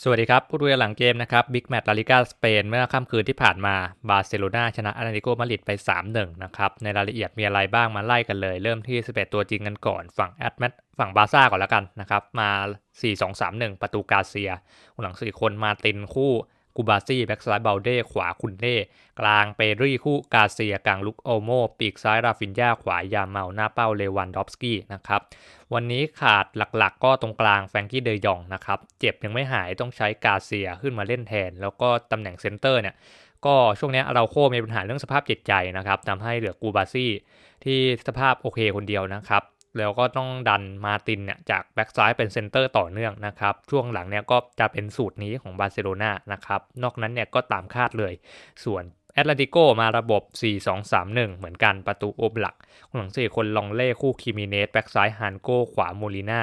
สวัสดีครับผู้ดูหลังเกมนะครับบิ๊กแมตช์ลาลิกาสเปนเมื่อค่ำคืนที่ผ่านมาบาร์เซโลนาชนะอาร์ติโกมาดริดไป 3-1 นะครับ ในรายละเอียดมีอะไรบ้างมาไล่กันเลย เริ่มที่ 11 ตัวจริงกันก่อนฝั่งแอดแมตฝั่งบาซ่าก่อนแล้วกันนะครับ มา 4-2-3-1 ประตูกาเซียหลังสี่คนมาตินคู่ กูบาซี่แบ็กซ้ายเบลเด้ขวาคุนเน่กลางเปรี่คู่กาเซียกลางลุกโอโมปีกซ้ายราฟินยาขวายาเมาหน้าเป้าเลวันดอฟสกี้นะครับวันนี้ขาดหลักๆ ก็ตรงกลางแฟรงกี้เดยองนะครับเจ็บยังไม่หายต้องใช้กาเซียขึ้นมาเล่นแทน แล้วก็ตำแหน่งเซนเตอร์เนี่ยก็ช่วงนี้เราโคมีปัญหาเรื่องสภาพจิตใจนะครับทำให้เหลือกูบาซี่ที่สภาพโอเคคนเดียวนะครับ แล้วก็ต้องดันมาตินเนี่ยจากแบ็กซ้ายเป็นเซนเตอร์ต่อเนื่องนะครับ ช่วงหลังเนี่ยก็จะเป็นสูตรนี้ของบาร์เซโลนานะครับ นอกนั้นเนี่ยก็ตามคาดเลย ส่วนแอตเลติโกมาระบบ 4-2-3-1 เหมือนกันประตูโอบหลักหลังสี่คนลองเล่คู่คิมิเนส แบ็กซ้ายฮันโก ขวาโมลิน่า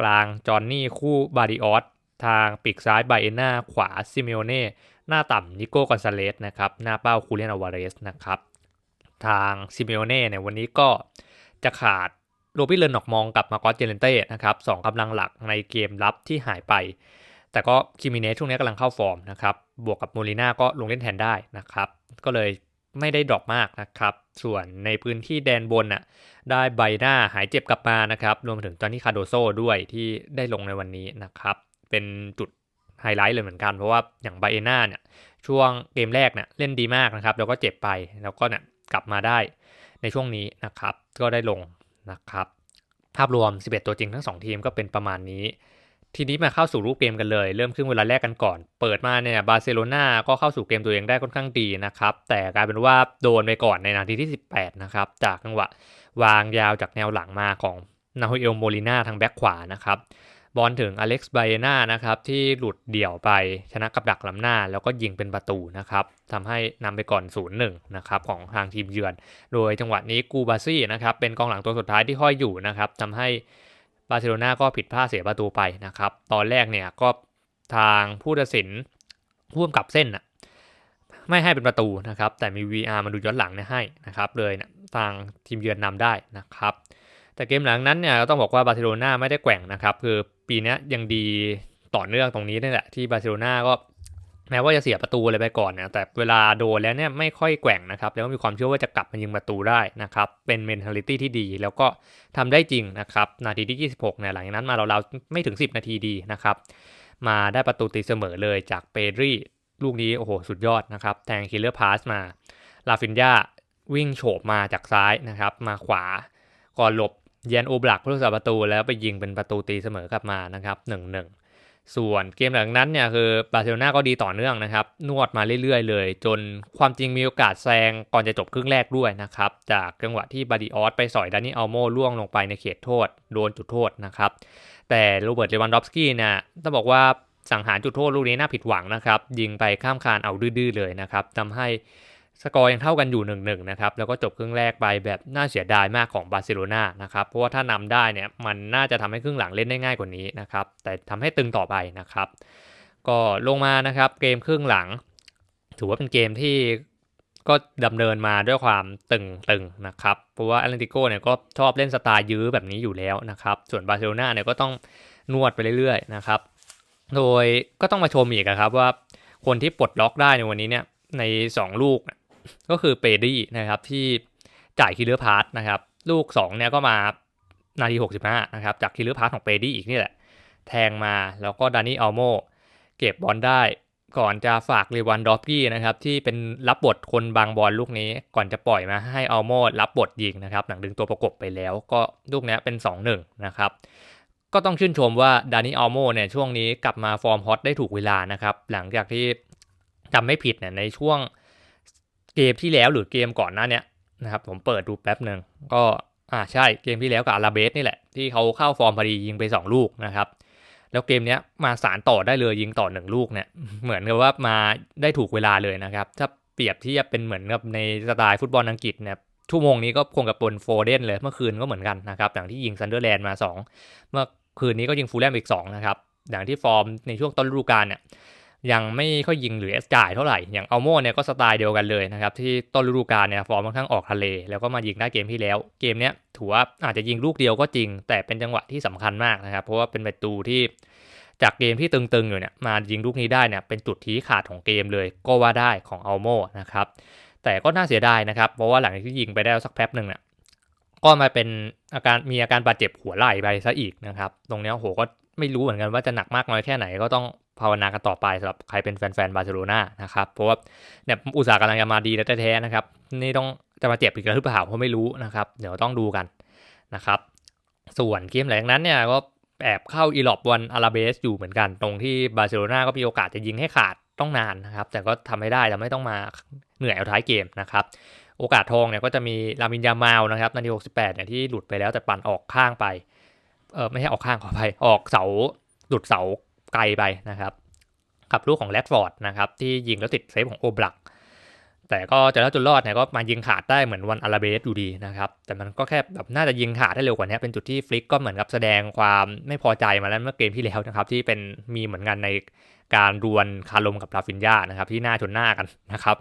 กลางจอนนี่คู่บาริออสทางปีกซ้ายไบเอน่าขวาซิเมโอเน่หน้าต่ำนิโก้กอนซาเลสนะครับหน้าเป้าคูเลียนอวาเรสนะครับทางซิเมโอเน่เนี่ยวันนี้ก็จะขาด โรบิเลนนอกมองกับมาโกสเจเลนเต้นะครับสองกำลังหลักในเกมรับที่หายไป แต่ก็คิมิเนสช่วงนี้กำลังเข้าฟอร์มนะครับบวกกับโมลิน่าก็ลงเล่นแทนได้นะครับก็เลยไม่ได้ดรอปมากนะครับ ส่วนในพื้นที่แดนบนน่ะได้ใบหน้าหายเจ็บกลับมานะครับ รวมถึงจอนนี่คาโดโซด้วยที่ได้ลงในวันนี้นะครับ เป็นจุดไฮไลท์เลยเหมือนกัน เพราะว่าอย่างไบเอน่าเนี่ยช่วงเกมแรกเนี่ยเล่นดีมากนะครับ แล้วก็เจ็บไปแล้วก็เนี่ยกลับมาได้ในช่วงนี้นะครับ ก็ได้ลง นะครับ ภาพรวม 11 ตัวจริงทั้ง 2 ทีมก็เป็นประมาณนี้ ทีนี้มาเข้าสู่รูปเกมกันเลย เริ่มครึ่งเวลาแรกกันก่อน เปิดมาเนี่ยบาร์เซโลนาก็เข้าสู่เกมตัวเองได้ค่อนข้างดีนะครับ แต่กลายเป็นว่าโดนไปก่อนในนาทีที่ 18 นะครับ จากจังหวะวางยาวจากแนวหลังมาของนาฮเอลโมลิน่าทางแบ็คขวานะครับ บอลถึงอเล็กซ์ไบเอนานะครับที่หลุดเดี่ยวไปชนะกับดักลำหน้า แล้วก็ยิงเป็นประตูนะครับทำให้นำไปก่อน0ูนย์หนะครับของทางทีมเยือน โดยจังหวะนี้กูบาซี่นะครับเป็นกองหลังตัวสุดท้ายที่ห้อยอยู่นะครับทำให้บาร์เซโลนาก็ผิดพลาดเสียประตูไปนะครับ ตอนแรกเนี่ยก็ทางผู้ตัดสินร่วมกับเส้นนะไม่ให้เป็นประตูนะครับ แต่มี VR มาดูย้อนหลังเนี่ยให้นะครับ เลยนะทางทีมเยือนนำได้นะครับ แต่เกมหลังนั้นเนี่ยต้องบอกว่าบาร์เซโลนาไม่ได้แกว่งนะครับคือปีนี้ยังดีต่อเนื่องตรงนี้นี่แหละที่บาร์เซโลนาก็แม้ว่าจะเสียประตูอะไรไปก่อนเนี่ยแต่เวลาโดนแล้วเนี่ยไม่ค่อยแกว่งนะครับแล้วก็มีความเชื่อว่าจะกลับมายิงประตูได้นะครับเป็นเมนเทลิตี้ที่ดีแล้วก็ทำได้จริงนะครับนาทีที่ 26เนี่ยหลังจากนั้นมาเราๆไม่ถึง 10 นาทีดีนะครับมาได้ประตูตีเสมอเลยจากเปรี่ลูกนี้โอ้โหสุดยอดนะครับแทงคิลเลอร์พาสมาลาฟินยาวิ่งโฉบมาจากซ้ายนะครับมาขวาก่อนหลบ เยนโอบลักผู้รักษาประตูแล้วไปยิงเป็นประตูตีเสมอกลับมานะครับหนึ่งหนึ่งส่วนเกมหลังนั้นเนี่ยคือบาร์เซโลนาก็ดีต่อเนื่องนะครับ นวดมาเรื่อยๆ เลย จนความจริงมีโอกาสแซงก่อนจะจบครึ่งแรกด้วยนะครับ จากจังหวะที่บาดิออสไปสอยดานี่อัลโมล่วงลงไปในเขตโทษ โดนจุดโทษนะครับ แต่โรเบิร์ตเลวันดอฟสกี้เนี่ยต้องบอกว่าสังหารจุดโทษลูกนี้น่าผิดหวังนะครับ ยิงไปข้ามคานเอาดื้อๆเลยนะครับทำให้ สกอร์ยังเท่ากันอยู่1นึนะครับ แล้วก็จบครึ่งแรกไปแบบน่าเสียดายมากของบาร์เซโลนานะครับ เพราะว่าถ้านำได้เนี่ยมันน่าจะทำให้ครึ่งหลังเล่นได้ง่ายกว่านี้นะครับ แต่ทำให้ตึงต่อไปนะครับ ก็ลงมานะครับเกมครึ่งหลัง ถือว่าเป็นเกมที่ก็ดำเนินมาด้วยความตึงตึงนะครับ เพราะว่าแอตเลติโกเนี่ยก็ชอบเล่นสไตล์ยื้อแบบนี้อยู่แล้วนะครับ ส่วนบาร์เซโลนาเนี่ยก็ต้องนวดไปเรื่อยๆนะครับ โดยก็ต้องมาชมอีกครับว่าคนที่ปลดล็อกได้ในวันนี้เนี่ยใน 2 ลูก ก็คือเปดี้นะครับที่จ่ายคิลเลอร์พาร์ตนะครับ ลูก 2 เนี่ยก็มานาที 65 นะครับ จากคิลเลอร์พาร์ตของเปดี้อีกนี่แหละ แทงมาแล้วก็ดานี่อัลโมเก็บบอลได้ ก่อนจะฝากเรวันดอฟกี้นะครับ ที่เป็นรับบทคนบางบอลลูกนี้ ก่อนจะปล่อยมาให้อัลโมรับบทยิงนะครับ หลังดึงตัวประกบไปแล้ว ก็ลูกนี้เป็น 2-1 นะครับก็ต้องชื่นชมว่าดานี่อัลโมเนี่ยช่วงนี้กลับมาฟอร์มฮอตได้ถูกเวลานะครับ หลังจากที่จำไม่ผิดเนี่ยในช่วง เกมที่แล้วหรือเกมก่อนหน้าเนี้ยนะครับผมเปิดดูแป๊บหนึ่งก็อ่าใช่เกมที่แล้วกับอาราเบสนี่แหละ ที่เขาเข้าฟอร์มพอดียิงไป 2 ลูกนะครับ แล้วเกมนี้มาสารต่อได้เลยยิงต่อหนึ่งลูกเนี่ยเหมือนกับว่ามาได้ถูกเวลาเลยนะครับ ถ้าเปรียบที่จะเป็นเหมือนกับในสไตล์ฟุตบอลอังกฤษเนี่ยชั่วโมงนี้ก็คงกับปนโฟเดนเลยเมื่อคืนก็เหมือนกันนะครับอย่างที่ยิงซันเดอร์แลนด์มา 2 เมื่อคืนนี้ก็ยิงฟูลแลมอีก2นะครับอย่างที่ฟอร์มในช่วงต้นฤดูกาลเนี่ย ยังไม่ค่อยยิงหรือเอสจ่ายเท่าไหร่ อย่างอัลโมเนี่ยก็สไตล์เดียวกันเลยนะครับ ที่ต้นฤดูกาลเนี่ยฟอร์มค่อนข้างออกทะเล แล้วก็มายิงได้เกมที่แล้ว เกมเนี้ยถือว่าอาจจะยิงลูกเดียวก็จริง แต่เป็นจังหวะที่สำคัญมากนะครับ เพราะว่าเป็นประตูที่จากเกมที่ตึงๆอยู่เนี่ยมายิงลูกนี้ได้เนี่ยเป็นจุดที่ขาดของเกมเลยก็ว่าได้ของอัลโมนะครับแต่ก็น่าเสียดายนะครับ เพราะว่าหลังจากที่ยิงไปได้สักแป๊บหนึ่งเนี่ยก็มาเป็นอาการมีอาการบาดเจ็บหัวไหล่ไปซะอีกนะครับ ตรงเนี้ยโหก็ไม่รู้เหมือนกันว่าจะหนักมากน้อยแค่ไหนก็ต้อง ภาวนากันต่อไปสำหรับใครเป็นแฟนๆบาร์เซโลนานะครับ เพราะว่าเนี่ยอุตสาห์กำลังจะมาดีแล้วแท้ๆนะครับ นี่ต้องจะมาเจ็บอีกหรือเปล่าก็ไม่รู้นะครับ เดี๋ยวต้องดูกันนะครับ ส่วนเกมหลังจากนั้นเนี่ยก็แอบเข้าอีลอบวันอาราเบสอยู่เหมือนกัน ตรงที่บาร์เซโลนาก็มีโอกาสจะยิงให้ขาดต้องนานนะครับ แต่ก็ทำไม่ได้แต่ไม่ต้องมาเหนื่อยเอาท้ายเกมนะครับโอกาสทองเนี่ยก็จะมีลามินยามาลนะครับนาที68เนี่ยที่หลุดไปแล้วแต่ปั่นออกข้างไปเออไม่ใช่ออกข้างขอไปออกเสาหลุดเสา ไกลไปนะครับกับลูกของแรดฟอร์ดนะครับที่ยิงแล้วติดเซฟของโอบลัก แต่ก็จะแล้วจนรอดเนี่ยก็มายิงขาดได้เหมือนวันอาราเบสอยู่ดีนะครับแต่มันก็แค่แบบน่าจะยิงขาดได้เร็วกว่านี้เป็นจุดที่ฟลิกก็เหมือนกับแสดงความไม่พอใจมาแล้วเมื่อเกมที่แล้วนะครับที่เป็นมีเหมือนกันในการดวลคาร์ลมกับลาฟินยานะครับที่หน้าชนหน้ากันนะครับ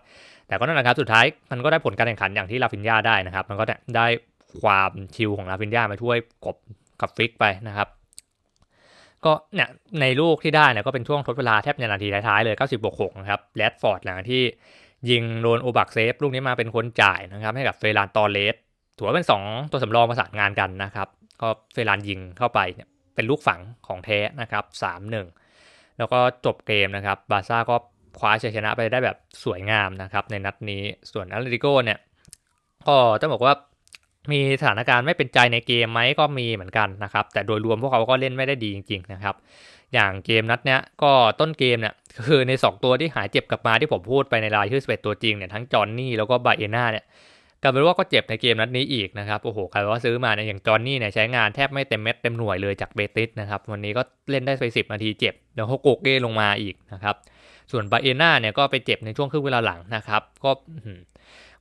แต่ก็นั่นแหละครับสุดท้ายมันก็ได้ผลการแข่งขันอย่างที่ลาฟินยาได้นะครับมันก็ได้ความชิลของลาฟินยามาช่วยกบกับฟลิกไปนะครับ ก็เนี่ยในลูกที่ได้เนี่ยก็เป็นช่วงทดเวลาแทบในนาทีท้ายๆเลย 90บวก6นะครับแรดฟอร์ดหลังที่ยิงโดนโอบักเซฟลูกนี้มาเป็นคนจ่ายนะครับให้กับเฟรานตอเลสถือว่าเป็น 2 ตัวสำรองประสานงานกันนะครับ ก็เฟรานยิงเข้าไปเนี่ยเป็นลูกฝังของแท้นะครับ 3-1 แล้วก็จบเกมนะครับบาซ่าก็คว้าชัยชนะไปได้แบบสวยงามนะครับในนัดนี้ส่วนอาร์ติโกเนี่ยก็ต้องบอกว่า มีสถานการณ์ไม่เป็นใจในเกมไหมก็มีเหมือนกันนะครับ แต่โดยรวมพวกเขาก็เล่นไม่ได้ดีจริง ๆ นะครับ อย่างเกมนัดเนี้ยก็ต้นเกมเนี่ยคือใน 2 ตัวที่หายเจ็บกลับมาที่ผมพูดไปในรายชื่อสเปตัวจริงเนี่ยทั้งจอห์นนี่แล้วก็บาเอน่าเนี่ยกลายเป็นว่าก็เจ็บในเกมนัดนี้อีกนะครับโอ้โหใครว่าซื้อมาเนี่ยอย่างจอห์นนี่เนี่ยใช้งานแทบไม่เต็มเม็ดเต็มหน่วยเลยจากเบติสนะครับวันนี้ก็เล่นได้ไป10นาทีเจ็บแล้วโฮโกเก้ลงมาอีกนะครับส่วนบาเอน่าเนี่ยก็ไปเจ็บในช่วงครึ่งเวลาหลังนะครับก็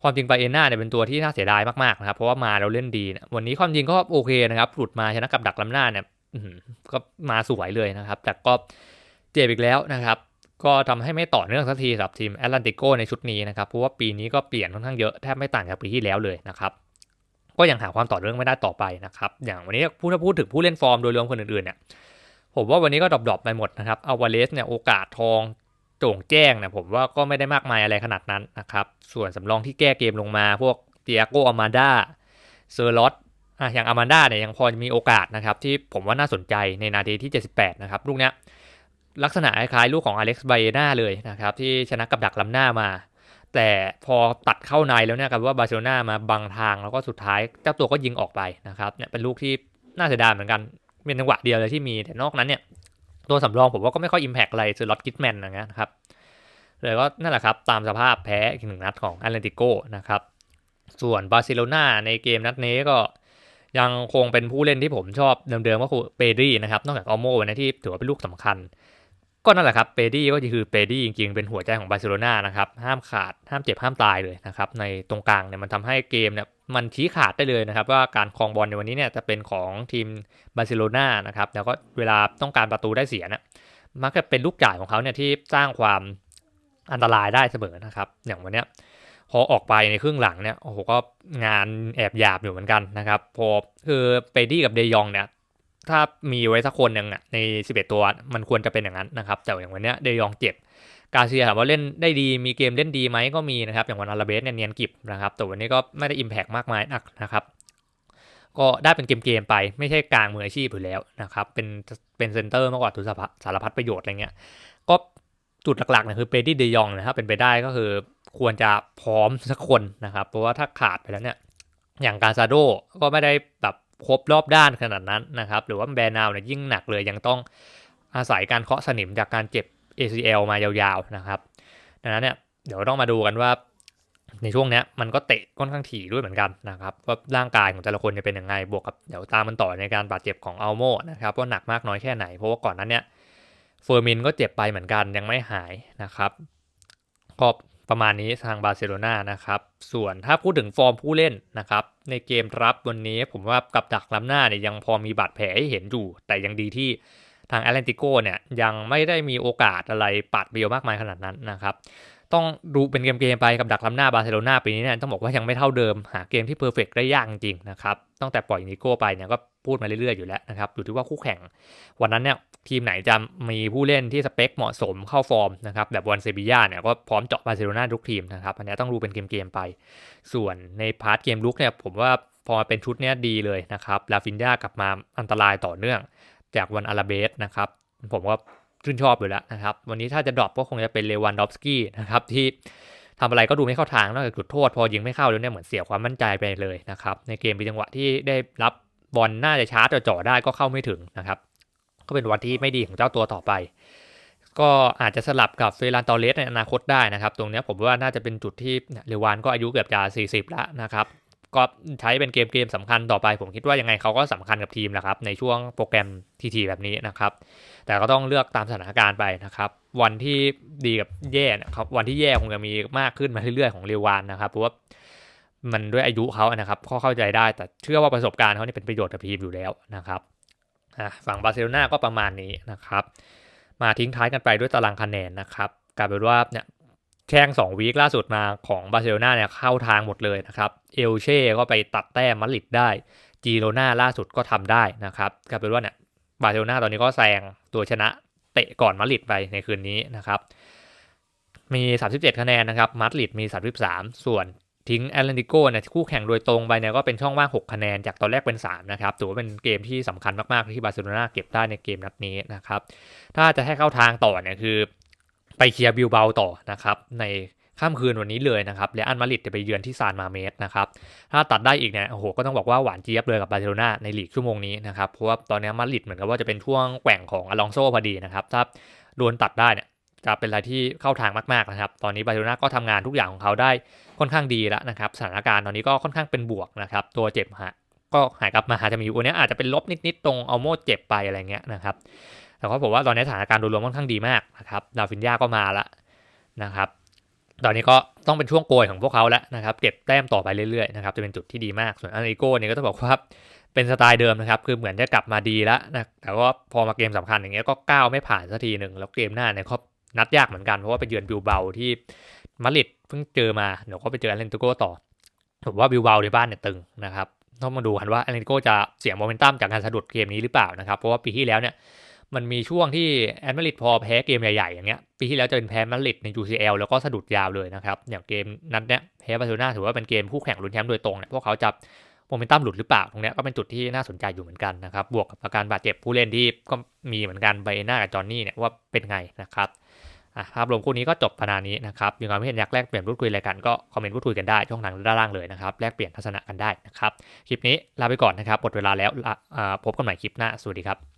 ความจริงบาเอน่าเนี่ยเป็นตัวที่น่าเสียดายมากๆนะครับ เพราะว่ามาเราเล่นดีนะวันนี้ความจริงก็โอเคนะครับหลุดมาชนะกับดักลำหน้าเนี่ยก็มาสวยเลยนะครับ แต่ก็เจ็บอีกแล้วนะครับ ก็ทำให้ไม่ต่อเนื่องสักทีสำหรับทีมแอตแลนติโกในชุดนี้นะครับ เพราะว่าปีนี้ก็เปลี่ยนค่อนข้างเยอะแทบไม่ต่างจากปีที่แล้วเลยนะครับก็ยังหาความต่อเนื่องไม่ได้ต่อไปนะครับ อย่างวันนี้พูดถ้าพูดถึงผู้เล่นฟอร์มโดยรวมคนอื่นๆเนี่ยผมว่าวันนี้ก็ดรอปๆไปหมดนะครับอาวาเลสเนี่ยโอกาสทอง โจ่งแจ้งเนี่ยผมว่าก็ไม่ได้มากมายอะไรขนาดนั้นนะครับ ส่วนสำรองที่แก้เกมลงมา พวกเตียโกอามาดาเซอร์ลอตอะอย่างอามันดาเนี่ยยังพอมีโอกาสนะครับ ที่ผมว่าน่าสนใจในนาทีที่ 78 นะครับ ลูกเนี้ยลักษณะคล้ายลูกของอเล็กซ์ไบเอนาเลยนะครับ ที่ชนะกับดักลำหน้ามา แต่พอตัดเข้าในแล้วเนี่ยครับว่าบาร์เซโลนามาบังทางแล้วก็สุดท้ายเจ้าตัวก็ยิงออกไปนะครับเนี่ยเป็นลูกที่น่าเสียดายเหมือนกันเป็นจังหวะเดียวเลยที่มีแต่นอกนั้นเนี่ย ตัวสำรองผมว่าก็ไม่ค่อยอิมแพกอะไรคือลอตกิทแมนนะครับ เลยก็นั่นแหละครับ ตามสภาพแพ้อีกหนึ่งนัดของแอตเลติโกนะครับ ส่วนบาร์เซโลนาในเกมนัดนี้ก็ยังคงเป็นผู้เล่นที่ผมชอบเดิมๆก็คือเปดี้นะครับ นอกจากอัลโมวันะที่ถือว่าเป็นลูกสำคัญ ก็นั่นแหละครับเปดี้ก็คือเปดี้จริงๆ เป็นหัวใจของบาร์เซโลนานะครับห้ามขาดห้ามเจ็บห้ามตายเลยนะครับในตรงกลางเนี่ยมันทำให้เกมเนี่ยมันชี้ขาดได้เลยนะครับว่าการครองบอลในวันนี้เนี่ยจะเป็นของทีมบาร์เซโลนานะครับแล้วก็เวลาต้องการประตูได้เสียเนี่ยมักจะเป็นลูกจ่ายของเขาเนี่ยที่สร้างความอันตรายได้เสมอนะครับอย่างวันเนี้ยพอออกไปในครึ่งหลังเนี่ยโอ้โหก็งานแอบหยาบอยู่เหมือนกันนะครับพอคือเปดี้กับเดยองเนี่ย ถ้ามีไว้สักคนหนึ่งอะใน 11 ตัวมันควรจะเป็นอย่างนั้นนะครับ แต่อย่างวันนี้เดยองเจ็บกาเซียถามว่าเล่นได้ดีมีเกมเล่นดีไหมก็มีนะครับ อย่างวันอาราเบสเนี่ยเนียนกิบนะครับแต่วันนี้ก็ไม่ได้อิมแพกมากมายนักนะครับ ก็ได้เป็นเกมๆไปไม่ใช่กลางมืออาชีพอยู่แล้วนะครับ เป็นเป็นเซนเตอร์มากกว่าทุสารพัดประโยชน์อะไรเงี้ยก็จุดหลักๆเนี่ยคือเปดี้เดยองนะครับเป็นไปได้ก็คือควรจะพร้อมสักคนนะครับ เพราะว่าถ้าขาดไปแล้วเนี่ยอย่างกาซาโดก็ไม่ได้แบบ ครบรอบด้านขนาดนั้นนะครับ หรือว่าแบรนาวเนี่ยยิ่งหนักเลยยังต้องอาศัยการเคาะสนิมจากการเจ็บ ACL มายาวๆนะครับดังนั้นเนี่ยเดี๋ยวต้องมาดูกันว่าในช่วงนี้มันก็เตะค่อนข้างถี่ด้วยเหมือนกันนะครับว่าร่างกายของแต่ละคนจะเป็นยังไงบวกกับเดี๋ยวตามมันต่อในการบาดเจ็บของอัลโมนะครับว่าหนักมากน้อยแค่ไหน เพราะว่าก่อนนั้นเนี่ยเฟอร์มินก็เจ็บไปเหมือนกันยังไม่หายนะครับก็ ประมาณนี้ทางบาร์เซโลนานะครับส่วนถ้าพูดถึงฟอร์มผู้เล่นนะครับในเกมรับวันนี้ผมว่ากับดักล้ำหน้าเนี่ยยังพอมีบาดแผลให้เห็นอยู่ แต่ยังดีที่ทางแอตแลนติโกเนี่ยยังไม่ได้มีโอกาสอะไรปัดเบียวมากมายขนาดนั้นนะครับต้องดูเป็นเกมๆไปกับดักล้ำหน้าบาร์เซโลนาปีนี้เนี่ยต้องบอกว่ายังไม่เท่าเดิมหาเกมที่เพอร์เฟกได้ยากจริงนะครับตั้งแต่ปล่อยนิโก้ไปเนี่ยก็พูดมาเรื่อยๆอยู่แล้วนะครับอยู่ที่ว่าคู่แข่งวันนั้นเนี่ย ทีมไหนจะมีผู้เล่นที่สเปคเหมาะสมเข้าฟอร์มนะครับแบบวันเซบียาเนี่ยก็พร้อมเจาะบาร์เซโลนาทุกทีมนะครับอันนี้ต้องดูเป็นเกมๆไป ส่วนในพาร์ทเกมลุกเนี่ยผมว่าพอมาเป็นชุดเนี้ยดีเลยนะครับลาฟินยากลับมาอันตรายต่อเนื่อง จากวันอาราเบสนะครับผมว่าชื่นชอบอยู่แล้วนะครับ วันนี้ถ้าจะดรอปก็คงจะเป็นเลวันดอฟสกี้นะครับที่ทำอะไรก็ดูไม่เข้าทางนอกจากจุดโทษ พอยิงไม่เข้าแล้วเนี่ยเหมือนเสียความมั่นใจไปเลยนะครับในเกมเป็นจังหวะที่ได้รับบอลน่าจะชาร์จจ่อได้ก็เข้าไม่ถึงนะครับ ก็เป็นวันที่ไม่ดีของเจ้าตัวต่อไป ก็อาจจะสลับกับเฟรานตอเรสในอนาคตได้นะครับ ตรงนี้ผมว่าน่าจะเป็นจุดที่เรวานก็อายุเกือบจะ 40 แล้วนะครับ ก็ใช้เป็นเกมเกมสำคัญต่อไป ผมคิดว่ายังไงเขาก็สำคัญกับทีมแหละครับ ในช่วงโปรแกรมทีๆแบบนี้นะครับ แต่ก็ต้องเลือกตามสถานการณ์ไปนะครับวันที่ดีกับแย่นะครับวันที่แย่คงจะมีมากขึ้นมาเรื่อยๆของเรวานนะครับเพราะว่ามันด้วยอายุเขานะครับข้อเข้าใจได้แต่เชื่อว่าประสบการณ์เขานี่เป็นประโยชน์กับทีมอยู่แล้วนะครับ ฝั่งบาร์เซโลนาก็ประมาณนี้นะครับ มาทิ้งท้ายกันไปด้วยตารางคะแนนนะครับกลายเป็นว่าเนี่ยแข่ง2วีคล่าสุดมาของบาร์เซโลนาเนี่ยเข้าทางหมดเลยนะครับเอลเช่ก็ไปตัดแต้มมาดริดได้จีโรนาล่าสุดก็ทำได้นะครับกลายเป็นว่าเนี่ยบาร์เซโลนาตอนนี้ก็แซงตัวชนะเตะก่อนมาดริดไปในคืนนี้นะครับมี 37 คะแนนนะครับมาดริดมี 33 ส่วน ทิ้งแอตแลนติโกเนี่ยคู่แข่งโดยตรงไปเนี่ยก็เป็นช่องว่าง 6 คะแนน จากตอนแรกเป็น 3 นะครับถือว่าเป็นเกมที่สำคัญมากๆ ที่บาร์เซโลนาเก็บได้ในเกมนัดนี้นะครับ ถ้าจะให้เข้าทางต่อเนี่ยคือ ไปเคลียร์บิลเบาต่อนะครับ ในค่ำคืนวันนี้เลยนะครับและอันมาริดจะไปเยือนที่ซานมาเมสนะครับ ถ้าตัดได้อีกเนี่ย โอ้โห ก็ต้องบอกว่าหวานเจี๊ยบเลยกับบาร์เซโลนาในลีกชั่วโมงนี้นะครับ เพราะว่าตอนนี้มาริดเหมือนกับว่าจะเป็นช่วงแกว่งของอลองโซพอดีนะครับ ถ้าโดนตัดได้เนี่ย จะเป็นอะไรที่เข้าทางมากๆนะครับ ตอนนี้บาร์เซโลนาก็ทำงานทุกอย่างของเขาได้ค่อนข้างดีแล้วนะครับ สถานการณ์ตอนนี้ก็ค่อนข้างเป็นบวกนะครับ ตัวเจ็บฮะก็หายกลับมาจะมีวันนี้อาจจะเป็นลบนิดๆตรงเอาโมดเจ็บไปอะไรเงี้ยนะครับ แต่ก็ผมว่าตอนนี้สถานการณ์โดยรวมค่อนข้างดีมากนะครับดาฟินยาก็มาละนะครับ ตอนนี้ก็ต้องเป็นช่วงโกยของพวกเขาแล้วนะครับ เก็บแต้มต่อไปเรื่อยๆนะครับจะเป็นจุดที่ดีมาก ส่วนอันอีโก้เนี่ยก็ต้องบอกว่าเป็นสไตล์เดิมนะครับ คือเหมือนจะกลับมาดีแล้วนะ แต่ว่าพอมาเกมสำคัญอย่างเงี้ยก็ก้าวไม่ผ่านสักทีหนึ่ง แล้วเกมหน้าเนี่ยก็ นัดยากเหมือนกันเพราะว่าไปเยือนบิลเบาที่มาดริดเพิ่งเจอมาเดี๋ยวก็ไปเจอแอตเลนติโกต่อผมว่าบิลเบาในบ้านเนี่ยตึงนะครับต้องมาดูกันว่าแอตเลนติโกจะเสียโมเมนตัมจากการสะดุดเกมนี้หรือเปล่านะครับเพราะว่าปีที่แล้วเนี่ยมันมีช่วงที่แอตมาริดพอแพ้เกมใหญ่ๆอย่างเงี้ยปีที่แล้วจะเป็นแพ้มาริดใน UCL แล้วก็สะดุดยาวเลยนะครับอย่างเกมนัดเนี้ยแพ้บาร์เซโลนาถือว่าเป็นเกมคู่แข่งลุ้นแชมป์โดยตรงเนี่ยพวกเขาจะโมเมนตัมหลุดหรือเปล่าตรงเนี้ยก็เป็นจุดที่น่าสนใจอยู่เหมือนกันนะครับบวกกับอาการบาดเจ็บผู้เล่นที่ก็มีเหมือนกันไบเอน่ากับจอห์นนี่เนี่ยว่าเป็นไงนะครับ ภาพรวมคู่นี้ก็จบพนานี้นะครับมีความเห็นอยากแลกเปลี่ยนพูดคุยอะไรกันก็คอมเมนต์พูดคุยกันได้ช่องทางด้านล่างเลยนะครับแลกเปลี่ยนทัศนะกันได้นะครับคลิปนี้ลาไปก่อนนะครับหมดเวลาแล้วพบกันใหม่คลิปหน้าสวัสดีครับ